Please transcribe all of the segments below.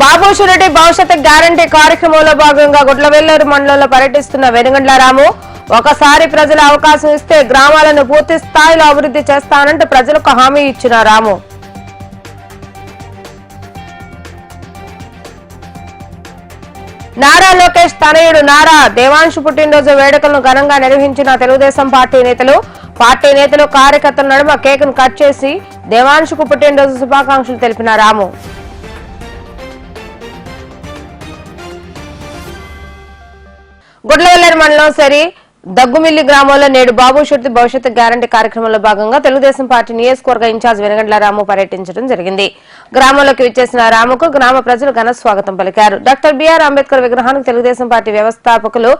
బాబు surety భవిష్యత్ guarantee కార్యక్రమంలో భాగంగా గుడ్లవెల్లూరు మండలంలో పర్యటిస్తున్న వెనుగండ్ల రాము ఒకసారి ప్రజల అవకాశం ఇస్తే గ్రామాలను పూర్తి స్థాయిలో అభివృద్ధి చేస్తానంటూ ప్రజలకు హామీ ఇచ్చిన రాము. నారా లోకేష్ తనయుడు నారా దేవాంశు పుట్టినరోజు వేడుకలను ఘనంగా నిర్వహించిన తెలుగుదేశం పార్టీ నేతలు పార్టీ నేతలు కార్యకర్తల నడుమ కేక్ను కట్ చేసి దేవాంశుకు పుట్టినరోజు శుభాకాంక్షలు తెలిపిన రాము. మండలం సరి దగ్గుమిల్లి గ్రామంలో నేడు బాబు శుద్ధి భవిష్యత్తు గ్యారంటీ కార్యక్రమంలో భాగంగా తెలుగుదేశం పార్టీ నియోజకవర్గ ఇన్ఛార్జ్ వెనగండ్ల రాము పర్యటించడం జరిగింది. గ్రామంలోకి విచ్చేసిన రాముకు గ్రామ ప్రజలు ఘన స్వాగతం పలికారు. డాక్టర్ బీఆర్ అంబేద్కర్ విగ్రహానికి తెలుగుదేశం పార్టీ వ్యవస్థాపకులు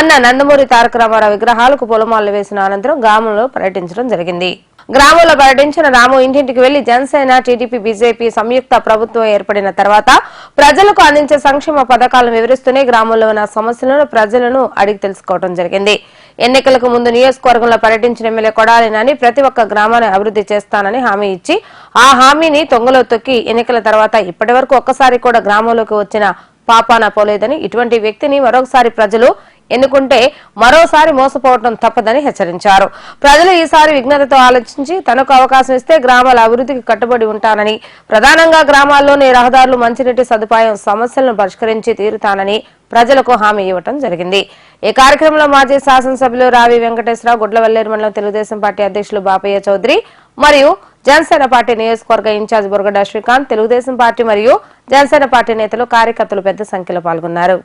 అన్న నందమూరి తారక రామారావు విగ్రహాలకు పూలమాలలు వేసిన అనంతరం గ్రామంలో పర్యటించడం జరిగింది. గ్రామంలో పర్యటించిన రాము ఇంటింటికి వెళ్ళి జనసేన టీడీపీ బీజేపీ సంయుక్త ప్రభుత్వం ఏర్పడిన తర్వాత ప్రజలకు అందించే సంక్షేమ పథకాలను వివరిస్తూనే గ్రామంలో ఉన్న సమస్యలను ప్రజలను అడిగి తెలుసుకోవడం జరిగింది. ఎన్నికలకు ముందు నియోజకవర్గంలో పర్యటించిన ఎమ్మెల్యే కొడాలి నాని ప్రతి ఒక్క గ్రామాన్ని అభివృద్ధి చేస్తానని హామీ ఇచ్చి ఆ హామీని తొంగలో తొక్కి ఎన్నికల తర్వాత ఇప్పటి వరకు ఒక్కసారి కూడా గ్రామంలోకి వచ్చిన పాపాన పోలేదని ఇటువంటి వ్యక్తిని మరొకసారి ప్రజలు ఎన్నుకుంటే మరోసారి మోసపోవడం తప్పదని హెచ్చరించారు. ప్రజలు ఈసారి విఘ్నతతో ఆలోచించి తనకు అవకాశం ఇస్తే గ్రామాల అభివృద్ధికి కట్టుబడి ఉంటానని ప్రధానంగా గ్రామాల్లోని రహదారులు మంచినీటి సదుపాయం సమస్యలను పరిష్కరించి తీరుతానని ప్రజలకు హామీ ఇవ్వటం జరిగింది. ఈ కార్యక్రమంలో మాజీ శాసనసభ్యులు రావి వెంకటేశ్వరరావు గుడ్లవల్లేరు మండలం తెలుగుదేశం పార్టీ అధ్యక్షులు బాపయ్య చౌదరి మరియు జనసేన పార్టీ నియోజకవర్గ in charge Burgada Srikanth Telugu Desam party మరియు జనసేన పార్టీ నేతలు కార్యకర్తలు పెద్ద సంఖ్యలో పాల్గొన్నారు.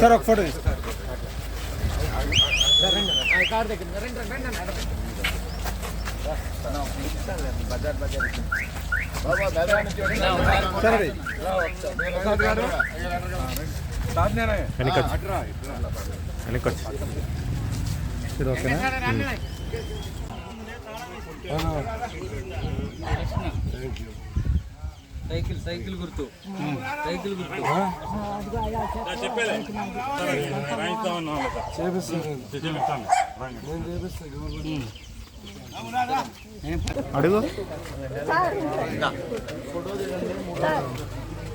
సార్ ఒక ఫోటో తీసుకో. సార్ అది. ఇది ఓకేనా? సైకిల్ సైకిల్ గుర్తు. సైకిల్ గుర్తు. అడుగు.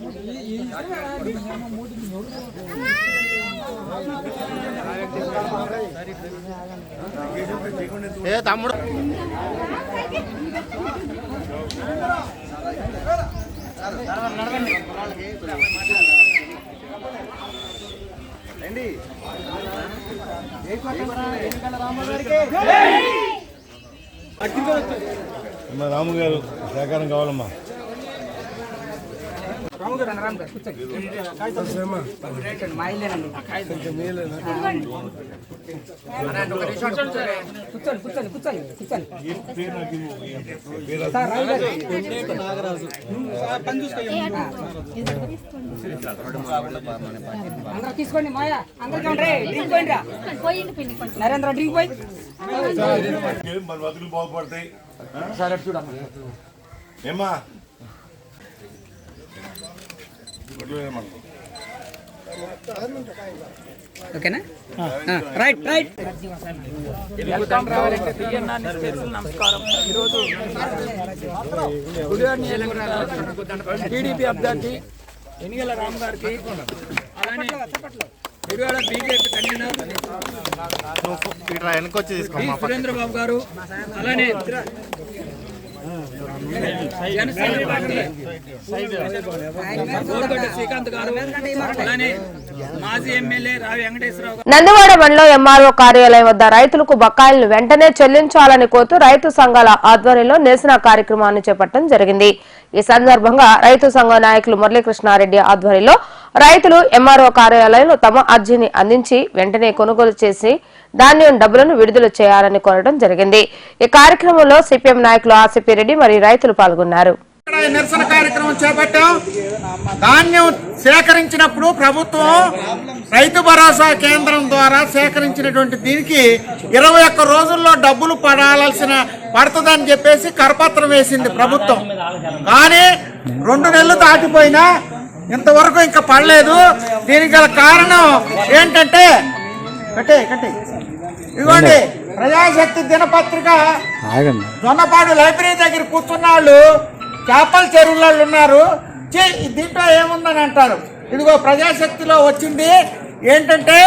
సైడ్ ఇవ్వాలి అమ్మ రాము గారు సహకారం కావాలమ్మా. అందరూ తీసుకోండి మాయా అందరికీ డ్రింక్ పోయిండ్రా నరేంద్ర డ్రింక్ పోయి. మన బతుకులు బాగుపడతాయి? సరే చూడమ్మా. ఏమ్మా? ఓకేనా? Right right. నమస్కారం. ఈరోజు టీడీపీ అభ్యర్థి ఎన్నికల రామ్ గారికి అలానే BJP convener D. Surendra Babu గారు అలానే నందివాడ మండలం ఎంఆర్ఓ కార్యాలయం వద్ద రైతులకు బకాయిలను వెంటనే చెల్లించాలని కోరుతూ రైతు సంఘాల ఆధ్వర్యంలో నిరసన కార్యక్రమాన్ని చేపట్టడం జరిగింది. ఈ సందర్భంగా రైతు సంఘ నాయకులు మురళీకృష్ణారెడ్డి ఆధ్వర్యంలో రైతులు ఎంఆర్ఓ కార్యాలయంలో తమ అర్జీని అందించి వెంటనే కొనుగోలు చేసి ధాన్యం డబ్బులను విడుదల చేయాలని కోరడం జరిగింది. ఈ కార్యక్రమంలో సిపిఎం నాయకులు ఆసిపి రెడ్డి మరియు రైతులు పాల్గొన్నారు. నిరసన కార్యక్రమం చేపట్టాం. ధాన్యం సేకరించినప్పుడు ప్రభుత్వం రైతు భరోసా కేంద్రం ద్వారా సేకరించినటువంటి దీనికి ఇరవై ఒక్క రోజుల్లో డబ్బులు పడాల్సిన పడుతుందని చెప్పేసి కరపత్రం వేసింది ప్రభుత్వం. కానీ రెండు నెలలు దాటిపోయినా ఇంతవరకు ఇంకా పడలేదు. దీనికి గల కారణం ఏంటంటే కట్టే కట్టే ఇదిగోండి ప్రజాశక్తి దినపత్రిక జొన్నపాడు లైబ్రరీ దగ్గర కూర్చున్న వాళ్ళు చేపల చెరువుల వాళ్ళు ఉన్నారు దీంట్లో ఏముందని అంటారు? ఇదిగో ప్రజాశక్తిలో వచ్చింది ఏంటంటే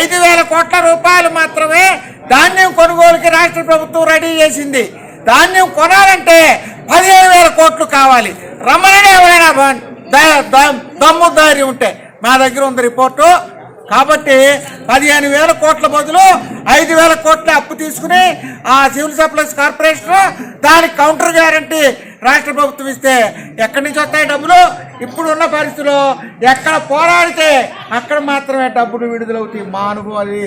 ఐదు వేల కోట్ల రూపాయలు మాత్రమే ధాన్యం కొనుగోలుకి రాష్ట్ర ప్రభుత్వం రెడీ చేసింది. ధాన్యం కొనాలంటే పదిహేను వేల కోట్లు కావాలి. రమ్మననే ఎవరైనా దమ్ము ధైర్యం ఉంటే. మా దగ్గర ఉంది రిపోర్టు. కాబట్టి పదిహేను వేల కోట్ల బదులు ఐదు వేల కోట్ల అప్పు తీసుకుని ఆ సివిల్ సప్లైస్ కార్పొరేషన్ దానికి కౌంటర్ గ్యారంటీ రాష్ట్ర ప్రభుత్వం ఇస్తే ఎక్కడి నుంచి వస్తాయి డబ్బులు? ఇప్పుడు ఉన్న పరిస్థితిలో ఎక్కడ పోరాడితే అక్కడ మాత్రమే డబ్బులు విడుదలవుతాయి మా అనుభవం అది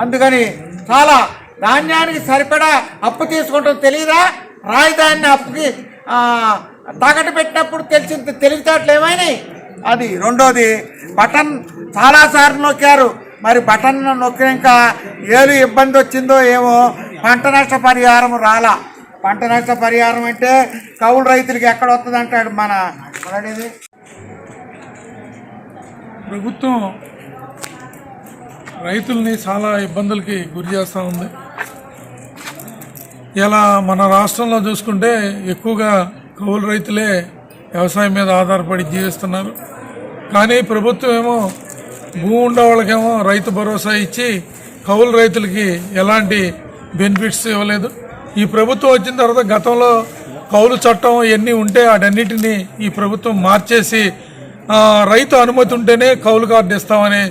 అందుకని చాలా ధాన్యానికి సరిపడా అప్పు తీసుకుంటాం తెలియదా రాజధానిని అప్పుకి తాకట్టు పెట్టినప్పుడు తెలిసిన తెలివితేటలు ఏమైనాయి? అది రెండోది బటన్ చాలాసార్లు నొక్కారు. మరి బటన్ నొక్కినాక ఏది ఇబ్బంది వచ్చిందో ఏమో పంట నష్ట పరిహారం రాలా. పంట నష్ట పరిహారం అంటే కౌలు రైతులకి ఎక్కడ వస్తుంది అంటాడు మన మనది ప్రభుత్వం రైతుల్ని చాలా ఇబ్బందులకి గురి చేస్తూ ఉంది. ఇలా మన రాష్ట్రంలో చూసుకుంటే ఎక్కువగా కౌలు రైతులే వ్యవసాయం మీద ఆధారపడి జీవిస్తున్నారు. కానీ ప్రభుత్వం ఏమో భూమి ఉండే వాళ్ళకేమో రైతు భరోసా ఇచ్చి కౌలు రైతులకి ఎలాంటి బెనిఫిట్స్ ఇవ్వలేదు. ఈ ప్రభుత్వం వచ్చిన తర్వాత గతంలో కౌలు చట్టం ఎన్ని ఉంటే వాటన్నిటిని ఈ ప్రభుత్వం మార్చేసి రైతు అనుమతి ఉంటేనే కౌలు కార్డు ఇస్తామనే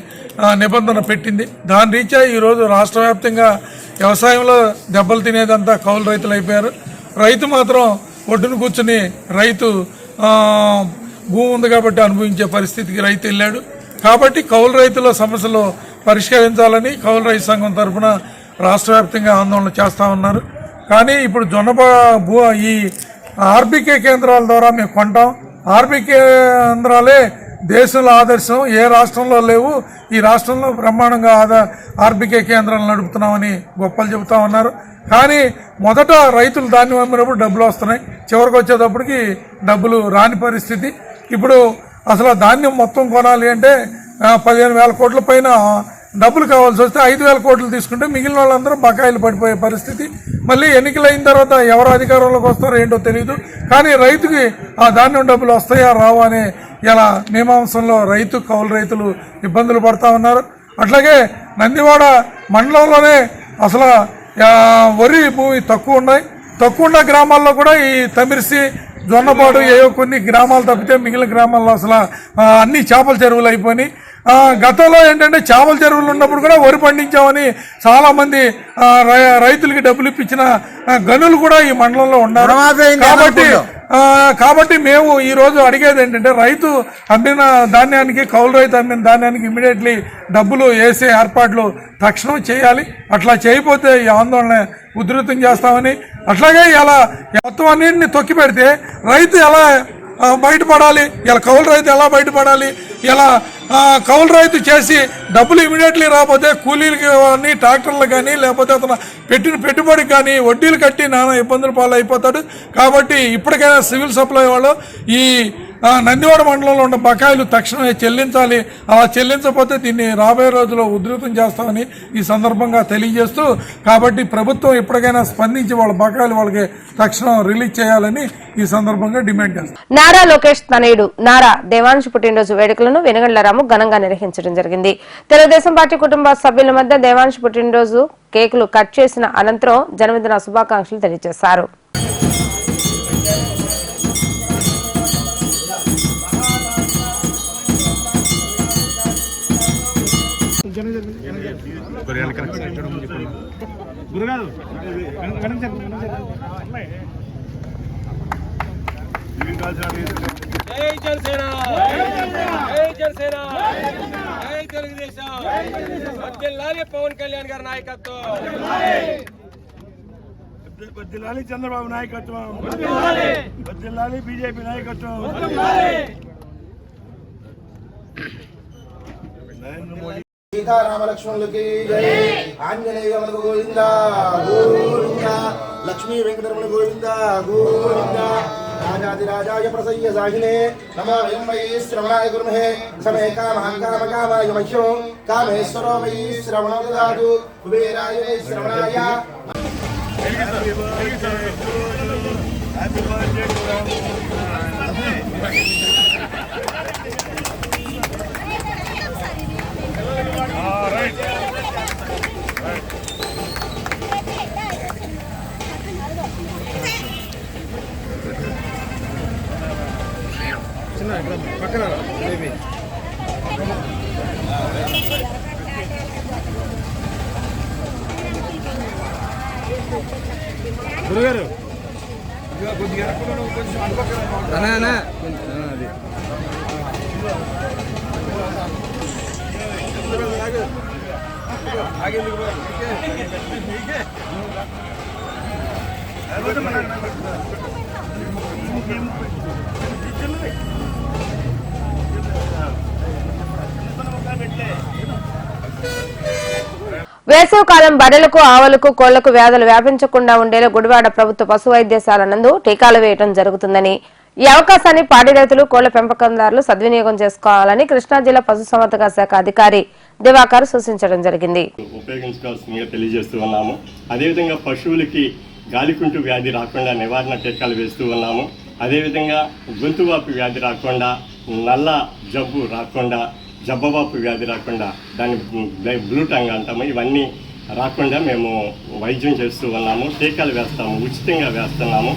నిబంధన పెట్టింది. దాని రీత్యా ఈరోజు రాష్ట్ర వ్యాప్తంగా వ్యవసాయంలో దెబ్బలు తినేదంతా కౌలు రైతులు అయిపోయారు. రైతు మాత్రం ఒడ్డును కూర్చుని రైతు భూమి ఉంది కాబట్టి అనుభవించే పరిస్థితికి రైతు వెళ్ళాడు. కాబట్టి కౌలు రైతుల సమస్యలు పరిష్కరించాలని కౌలు రైతు సంఘం తరఫున రాష్ట్ర వ్యాప్తంగా ఆందోళన చేస్తూ ఉన్నారు. కానీ ఇప్పుడు జొన్న భూ ఈ ఆర్బీకే కేంద్రాల ద్వారా మేము కొంటాం. ఆర్బీకే కేంద్రాలే దేశంలో ఆదర్శం ఏ రాష్ట్రంలో లేవు ఈ రాష్ట్రంలో బ్రహ్మాండంగా ఆదా ఆర్బీకే కేంద్రాలు నడుపుతున్నామని గొప్పలు చెబుతా ఉన్నారు. కానీ మొదట రైతులు ధాన్యం అమ్మినప్పుడు డబ్బులు వస్తున్నాయి. చివరికి వచ్చేటప్పటికి డబ్బులు రాని పరిస్థితి. ఇప్పుడు అసలు ధాన్యం మొత్తం కొనాలి అంటే పదిహేను వేల కోట్ల పైన డబ్బులు కావాల్సి వస్తే ఐదు వేల కోట్లు తీసుకుంటే మిగిలిన వాళ్ళందరూ బకాయిలు పడిపోయే పరిస్థితి. మళ్ళీ ఎన్నికలైన తర్వాత ఎవరు అధికారంలోకి వస్తారో ఏంటో తెలియదు కానీ రైతుకి ఆ ధాన్యం డబ్బులు వస్తాయా రావా అనే ఇలా మీమాంసంలో రైతు కౌలు రైతులు ఇబ్బందులు పడతా ఉన్నారు. అట్లాగే నందివాడ మండలంలోనే అసలు వరి భూమి తక్కువ ఉన్నాయి. తక్కువ ఉన్న గ్రామాల్లో కూడా ఈ తమిరిసి జొన్నపాడు ఏవో కొన్ని గ్రామాలు తప్పితే మిగిలిన గ్రామాల్లో అసలు అన్ని చేపల చెరువులు అయిపోయినాయి. గతంలో ఏంటంటే చేపల చెరువులు ఉన్నప్పుడు కూడా వరి పండించామని చాలా మంది ఆ, రై- రైతులకి డబ్బులు ఇప్పించిన గనులు కూడా ఈ మండలంలో ఉన్నారు. కాబట్టి కాబట్టి మేము ఈ రోజు అడిగేది ఏంటంటే రైతు అమ్మిన ధాన్యానికి కౌలు రైతు అమ్మిన ధాన్యానికి ఇమీడియట్లీ డబ్బులు వేసే ఏర్పాట్లు తక్షణం చేయాలి. అట్లా చేయకపోతే ఈ ఆందోళన ఉధృతం చేస్తామని. అట్లాగే ఇలా మొత్తం అన్నింటిని తొక్కి పెడితే రైతు ఎలా బయటపడాలి? ఇలా కౌలు రైతు ఎలా బయటపడాలి? ఇలా కౌలు రైతు చేసి డబ్బులు ఇమీడియట్లీ రాకపోతే కూలీలకి కానీ ట్రాక్టర్లకు కానీ లేకపోతే అతను పెట్టిన పెట్టుబడికి కానీ వడ్డీలు కట్టి నానా ఇబ్బందులు పాలు అయిపోతాడు కాబట్టి ఇప్పటికైనా సివిల్ సప్లై వాళ్ళు ఈ నందివాడ మండలంలో ఉన్న బకాయిలు తక్షణమే చెల్లించాలి. అలా చెల్లించకపోతే దీన్ని రాబోయే రోజుల్లో ఉధృతం చేస్తామని ఈ సందర్భంగా తెలియజేస్తూ కాబట్టి ప్రభుత్వం ఎప్పటికైనా స్పందించి వాళ్ళ బకాయిలు వాళ్ళకి తక్షణం రిలీజ్ చేయాలని ఈ సందర్భంగా డిమాండ్ చేస్తాం. నారా లోకేష్ తనయుడు నారా దేవాంశ్ పుట్టినరోజు వేడుకలను వెనుగండ్ల రాము ఘనంగా నిర్వహించడం జరిగింది. తెలుగుదేశం పార్టీ కుటుంబ సభ్యుల మధ్య దేవాంశ్ పుట్టినరోజు కేకులు కట్ చేసిన అనంతరం జన్మదిన శుభాకాంక్షలు తెలియజేశారు. గురుగారు వెనక- వెనక జరుగు, వెనక జరుగు. జై జనసేన జై జనసేన జై తెలుగుదేశం వర్ధిల్లాలి పవన్ కళ్యాణ్ గారి నాయకత్వం వద్దిల్లాలి చంద్రబాబు నాయకత్వం వద్దిల్లాలి బీజేపీ నాయకత్వం నరేంద్ర మోడీ సీతారామ లక్ష్మణులకి జై ఆంజనేయ మనకు గోవింద గోవింద లక్ష్మీ వెంకటరమణ గోవింద గోవింద రాజాది రాజాయ ప్రసయ్య సాహినే నమో వయం why శ్రవణాయ గురుమహే సమే కామహం comma కామాయ మహ్యం కామేశ్వరో why శ్రవణో దదాతు కుబేరాయ why శ్రవణాయ happy birthday గురుగారు అన్నా అన్నా అది వేసవికాలం బర్రెలకు ఆవులకు కోళ్ళకు వ్యాధులు వ్యాపించకుండా ఉండేలా గుడివాడ ప్రభుత్వ పశు వైద్యశాల నందు టీకాలు వేయడం జరుగుతుందని ఈ అవకాశాన్ని పాడి రైతులు కోళ్ళ పెంపకందారులు సద్వినియోగం చేసుకోవాలని కృష్ణా జిల్లా పశుసంవర్ధక శాఖ అధికారి దివాకర్ సూచించడం జరిగింది. ఉపయోగించుకోవాల్సిందిగా తెలియజేస్తూ ఉన్నాము. అదేవిధంగా పశువులకి గాలికుంటు వ్యాధి రాకుండా నివారణ టీకాలు వేస్తూ ఉన్నాము. అదేవిధంగా గొంతువాపు వ్యాధి రాకుండా నల్ల జబ్బు రాకుండా జబ్బవాపు వ్యాధి రాకుండా దాన్ని బ్లూ టంగ్ అంటాము ఇవన్నీ రాకుండా మేము వైద్యం చేస్తూ ఉన్నాము టీకాలు వేస్తాము ఉచితంగా వేస్తున్నాము.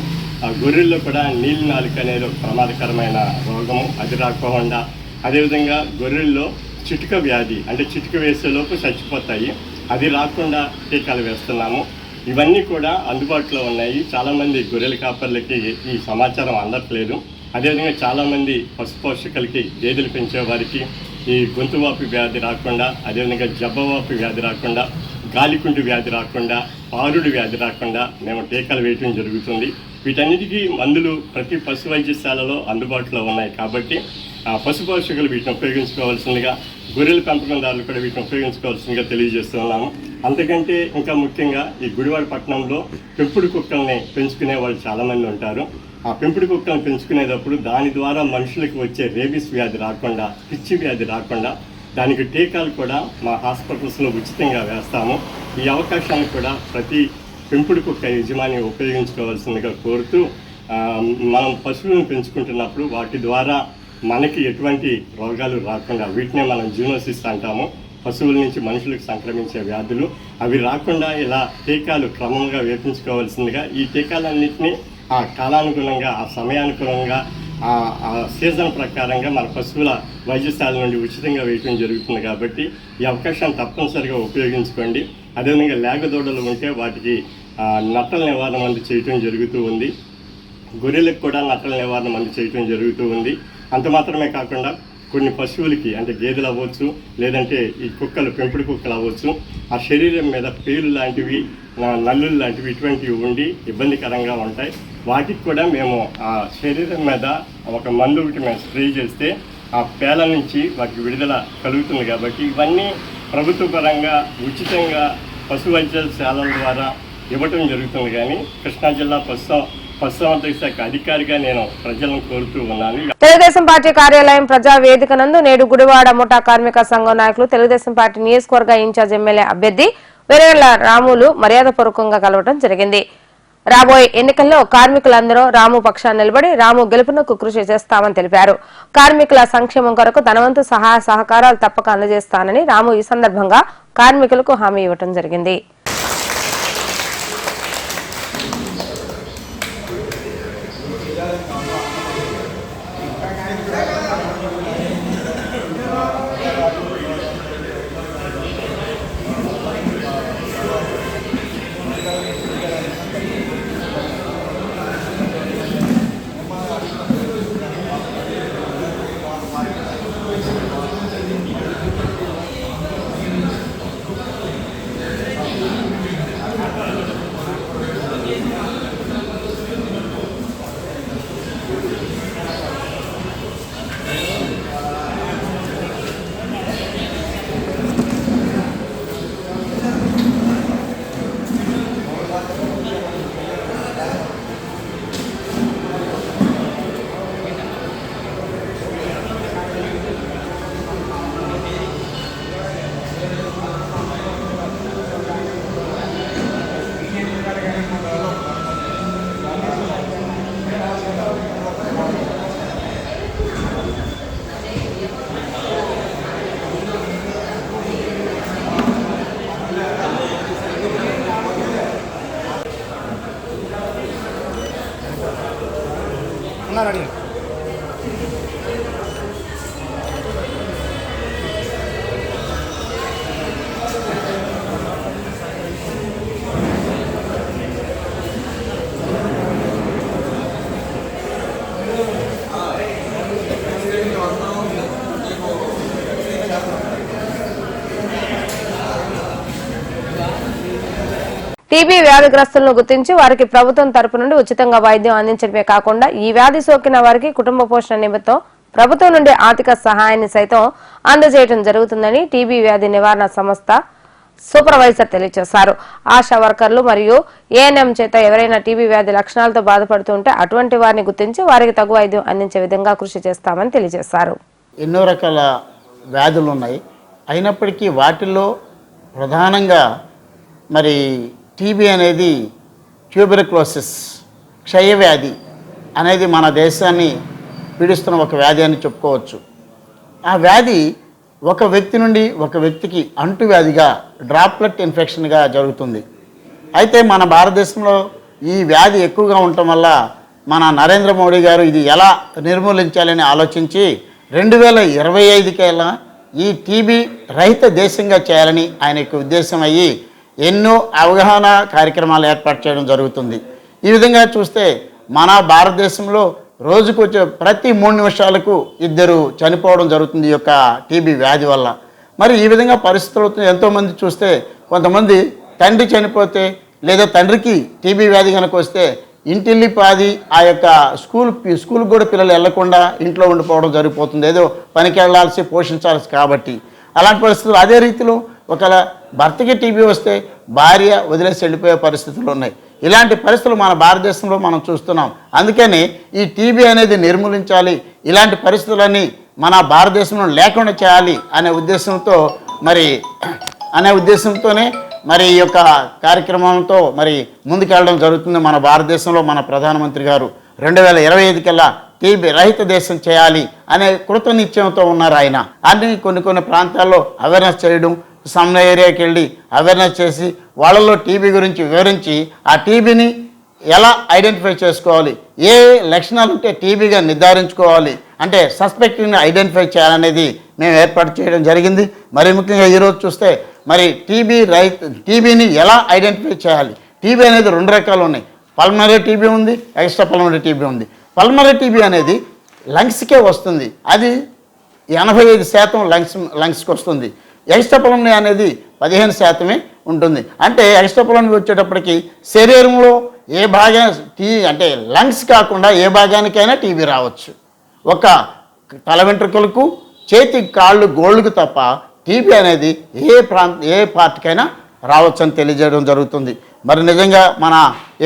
ఆ గొర్రెల్లో కూడా నీళ్ళ నాలుక అనేది ఒక ప్రమాదకరమైన రోగము అది రాకుండా. అదేవిధంగా గొర్రెల్లో చిటుక వ్యాధి అంటే చిటుక వేసేలోపు చచ్చిపోతాయి అది రాకుండా టీకాలు వేస్తున్నాము. ఇవన్నీ కూడా అందుబాటులో ఉన్నాయి. చాలామంది గొర్రెల కాపర్లకి ఈ సమాచారం అందట్లేదు. అదేవిధంగా చాలామంది పశు పోషకులకి గేదెలు పెంచే వారికి ఈ గొంతువాపు వ్యాధి రాకుండా అదేవిధంగా జబ్బవాపు వ్యాధి రాకుండా గాలికుంటి వ్యాధి రాకుండా పారుడు వ్యాధి రాకుండా మేము టీకాలు వేయటం జరుగుతుంది. వీటన్నిటికీ మందులు ప్రతి పశు వైద్యశాలలో అందుబాటులో ఉన్నాయి కాబట్టి ఆ పశు పోషకులు వీటిని ఉపయోగించుకోవాల్సిందిగా గొర్రెల పెంపకందారులు కూడా వీటిని ఉపయోగించుకోవాల్సిందిగా తెలియజేస్తున్నాము అంతకంటే ఇంకా ముఖ్యంగా ఈ గుడివాడ పట్టణంలో పెంపుడు కుక్కల్ని పెంచుకునే వాళ్ళు చాలామంది ఉంటారు. ఆ పెంపుడు కుక్కను పెంచుకునేటప్పుడు దాని ద్వారా మనుషులకు వచ్చే రేబీస్ వ్యాధి రాకుండా పిచ్చి వ్యాధి రాకుండా దానికి టీకాలు కూడా మా హాస్పిటల్స్లో ఉచితంగా వేస్తాము. ఈ అవకాశాన్ని కూడా ప్రతి పెంపుడు కుక్క యజమాని ఉపయోగించుకోవాల్సిందిగా కోరుతూ మనం పశువులను పెంచుకుంటున్నప్పుడు వాటి ద్వారా మనకి ఎటువంటి రోగాలు రాకుండా వీటినే మనం జూనోసిస్ అంటాము. పశువుల నుంచి మనుషులకు సంక్రమించే వ్యాధులు. అవి రాకుండా ఇలా టీకాలు క్రమంగా వేపించుకోవాల్సిందిగా ఈ టీకాలన్నింటినీ ఆ కాలానుగుణంగా ఆ సమయానుగుణంగా ఆ సీజన్ ప్రకారంగా మన పశువుల వైద్యశాల నుండి ఉచితంగా వేయటం జరుగుతుంది కాబట్టి ఈ అవకాశాన్ని తప్పనిసరిగా ఉపయోగించుకోండి. అదేవిధంగా లేగదూడలు ఉంటే వాటికి నట్టల నివారణ మందు చేయటం జరుగుతూ ఉంది. గొర్రెలకు కూడా నట్టల నివారణ మందు చేయటం జరుగుతూ ఉంది. అంత మాత్రమే కాకుండా కొన్ని పశువులకి అంటే గేదెలు అవ్వచ్చు లేదంటే ఈ కుక్కలు పెంపుడు కుక్కలు అవ్వచ్చు ఆ శరీరం మీద పేలు లాంటివి నల్లులు లాంటివి ఇటువంటివి ఉండి ఇబ్బందికరంగా ఉంటాయి. వాటికి కూడా మేము ఆ శరీరం మీద ఒక మందు ఒకటి మేము స్ప్రే చేస్తే ఆ పేల నుంచి వాటికి విడుదల కలుగుతుంది కాబట్టి ఇవన్నీ ప్రభుత్వ పరంగా ఉచితంగా పశు వైద్యశాలల ద్వారా ఇవ్వటం జరుగుతుంది కానీ కృష్ణా జిల్లా పశు అధికారిగా నేను ప్రజలను కోరుతూ ఉన్నాను. తెలుగుదేశం పార్టీ కార్యాలయం ప్రజా వేదిక నందు నేడు గుడివాడ ముఠా కార్మిక సంఘం నాయకులు తెలుగుదేశం పార్టీ నియోజకవర్గ ఇన్ఛార్జ్ ఎమ్మెల్యే అభ్యర్థి వెరగళ్ళ రాములు మర్యాదపూర్వకంగా కలవడం జరిగింది. రాబోయే ఎన్నికల్లో కార్మికులందరూ రాము పక్షాన్ని నిలబడి రాము గెలుపునకు కృషి చేస్తామని తెలిపారు. కార్మికుల సంక్షేమం కొరకు తనవంతు సహాయ సహకారాలు తప్పక అందజేస్తానని రాము ఈ సందర్భంగా కార్మికులకు హామీ ఇవ్వడం జరిగింది. టీబీ వ్యాధిగ్రస్తులను గుర్తించి వారికి ప్రభుత్వం తరపు నుండి ఉచితంగా వైద్యం అందించడమే కాకుండా ఈ వ్యాధి సోకిన వారికి కుటుంబ పోషణ నిమిత్తం ప్రభుత్వం నుండి ఆర్థిక సహాయాన్ని సైతం అందజేయడం జరుగుతుందని టీబీ వ్యాధి నివారణ సంస్థ సూపర్వైజర్ తెలియజేశారు. ఆశా వర్కర్లు మరియు ఏఎన్ఎం చేత ఎవరైనా టీబీ వ్యాధి లక్షణాలతో బాధపడుతుంటే అటువంటి వారిని గుర్తించి వారికి తగు వైద్యం అందించే విధంగా కృషి చేస్తామని తెలియజేశారు. ఎన్నో రకాల వ్యాధులు ఉన్నాయి అయినప్పటికీ వాటిల్లో ప్రధానంగా మరి టీబీ అనేది ట్యూబెరక్లోసిస్ క్షయవ్యాధి అనేది మన దేశాన్ని పీడిస్తున్న ఒక వ్యాధి అని చెప్పుకోవచ్చు. ఆ వ్యాధి ఒక వ్యక్తి నుండి ఒక వ్యక్తికి అంటువ్యాధిగా డ్రాప్లెట్ ఇన్ఫెక్షన్గా జరుగుతుంది. అయితే మన భారతదేశంలో ఈ వ్యాధి ఎక్కువగా ఉండటం వల్ల మన నరేంద్ర మోడీ గారు ఇది ఎలా నిర్మూలించాలని ఆలోచించి రెండు వేల ఇరవై ఐదుకల్లా ఈ టీబీ రహిత దేశంగా చేయాలని ఆయన యొక్క ఉద్దేశం అయ్యి ఎన్నో అవగాహన కార్యక్రమాలు ఏర్పాటు చేయడం జరుగుతుంది. ఈ విధంగా చూస్తే మన భారతదేశంలో రోజుకు వచ్చే ప్రతి మూడు నిమిషాలకు ఇద్దరు చనిపోవడం జరుగుతుంది ఈ యొక్క టీబీ వ్యాధి వల్ల. మరి ఈ విధంగా పరిస్థితులు అవుతుంది ఎంతోమంది చూస్తే కొంతమంది తండ్రి చనిపోతే లేదా తండ్రికి టీబీ వ్యాధి కనుక వస్తే ఇంటిల్లి పాది ఆ యొక్క స్కూల్ స్కూల్కి కూడా పిల్లలు వెళ్ళకుండా ఇంట్లో ఉండిపోవడం జరిగిపోతుంది. ఏదో పనికి వెళ్ళాల్సి పోషించాల్సి కాబట్టి. అలాంటి పరిస్థితులు అదే రీతిలో ఒకవేళ భర్తకి టీబీ వస్తే భార్య వదిలేసి వెళ్ళిపోయే పరిస్థితులు ఉన్నాయి. ఇలాంటి పరిస్థితులు మన భారతదేశంలో మనం చూస్తున్నాం. అందుకని ఈ టీబీ అనేది నిర్మూలించాలి. ఇలాంటి పరిస్థితులన్నీ మన భారతదేశంలో లేకుండా చేయాలి అనే ఉద్దేశంతో మరి అనే ఉద్దేశంతోనే మరి ఈ యొక్క కార్యక్రమంతో మరి ముందుకెళ్ళడం జరుగుతుంది మన భారతదేశంలో మన ప్రధానమంత్రి గారు. రెండు వేల ఇరవై ఐదు కల్లా టీబీ రహిత దేశం చేయాలి అనే కృతనిత్యంతో ఉన్నారు ఆయన. అన్ని కొన్ని కొన్ని ప్రాంతాల్లో అవేర్నెస్ చేయడం సమ్ ఏరియాకి వెళ్ళి అవేర్నెస్ చేసి వాళ్ళలో టీబీ గురించి వివరించి ఆ టీబీని ఎలా ఐడెంటిఫై చేసుకోవాలి? ఏ లక్షణాలు ఉంటే టీబీగా నిర్ధారించుకోవాలి? అంటే సస్పెక్ట్ని ఐడెంటిఫై చేయాలనేది మేము ఏర్పాటు చేయడం జరిగింది. మరి ముఖ్యంగా ఈరోజు చూస్తే మరి టీబీ రైతు టీబీని ఎలా ఐడెంటిఫై చేయాలి? టీబీ అనేది రెండు రకాలు ఉన్నాయి. పల్మరీ టీబీ ఉంది ఎక్స్ట్రా పల్మరీ టీబీ ఉంది. పల్మరీ టీబీ అనేది లంగ్స్కే వస్తుంది. అది ఎనభై ఐదు శాతం లంగ్స్ లంగ్స్కి వస్తుంది ఎక్స్ట్రా అనేది పదిహేను శాతమే ఉంటుంది. అంటే ఎక్స్ట్రా వచ్చేటప్పటికి శరీరంలో ఏ భాగా టీ అంటే లంగ్స్ కాకుండా ఏ భాగానికైనా టీబీ రావచ్చు. ఒక తల వెంట్రుకలకు చేతి కాళ్ళు గోళ్ళకు తప్ప టీబీ అనేది ఏ ప్రాంత ఏ పార్ట్కైనా రావచ్చని తెలియజేయడం జరుగుతుంది. మరి నిజంగా మన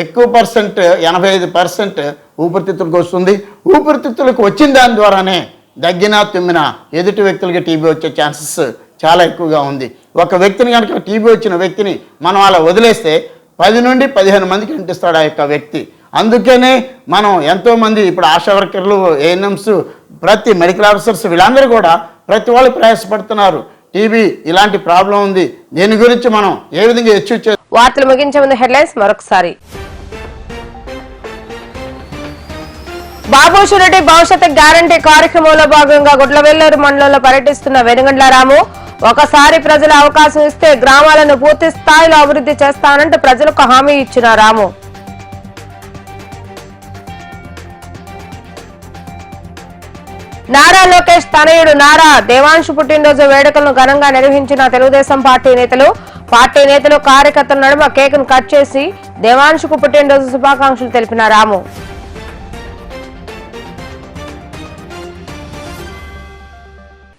ఎక్కువ పర్సెంట్ ఎనభై ఐదు పర్సెంట్ ఊపిరితిత్తులకు వస్తుంది. ఊపిరితిత్తులకు వచ్చిన దాని ద్వారానే దగ్గిన తుమ్మిన ఎదుటి వ్యక్తులకి టీబీ వచ్చే ఛాన్సెస్ చాలా ఎక్కువగా ఉంది. ఒక వ్యక్తిని కనుక టీబీ వచ్చిన వ్యక్తిని మనం అలా వదిలేస్తే పది నుండి పదిహేను మందికి వినిపిస్తాడు ఆ యొక్క వ్యక్తి. అందుకనే మనం ఎంతోమంది ఇప్పుడు ఆశా వర్కర్లు ఏఎన్ఎంస్ ప్రతి మెడికల్ ఆఫీసర్స్ వీళ్ళందరూ కూడా ప్రతి వాళ్ళు ప్రయాసపడుతున్నారు. టీబీ ఇలాంటి ప్రాబ్లం ఉంది. దీని గురించి మనం ఏ విధంగా హెచ్చు వార్తలు ముగించే ముందు హెడ్లైన్స్ మరొకసారి. బాబుషురెడ్డి భవిష్యత్ గ్యారంటీ కార్యక్రమంలో భాగంగా గుడ్లవెల్లూరు మండలంలో పర్యటిస్తున్న వెనుగండ్ల రాము ఒకసారి ప్రజల అవకాశం ఇస్తే గ్రామాలను పూర్తి స్థాయిలో అభివృద్ధి చేస్తానంటూ ప్రజలకు హామీ ఇచ్చిన రాము. నారా లోకేష్ తనయుడు నారా దేవాంశు పుట్టినరోజు వేడుకలను ఘనంగా నిర్వహించిన తెలుగుదేశం పార్టీ నేతలు పార్టీ నేతలు కార్యకర్తల నడుమ కేకును కట్ చేసి దేవాంశుకు పుట్టినరోజు శుభాకాంక్షలు తెలిపిన రాము.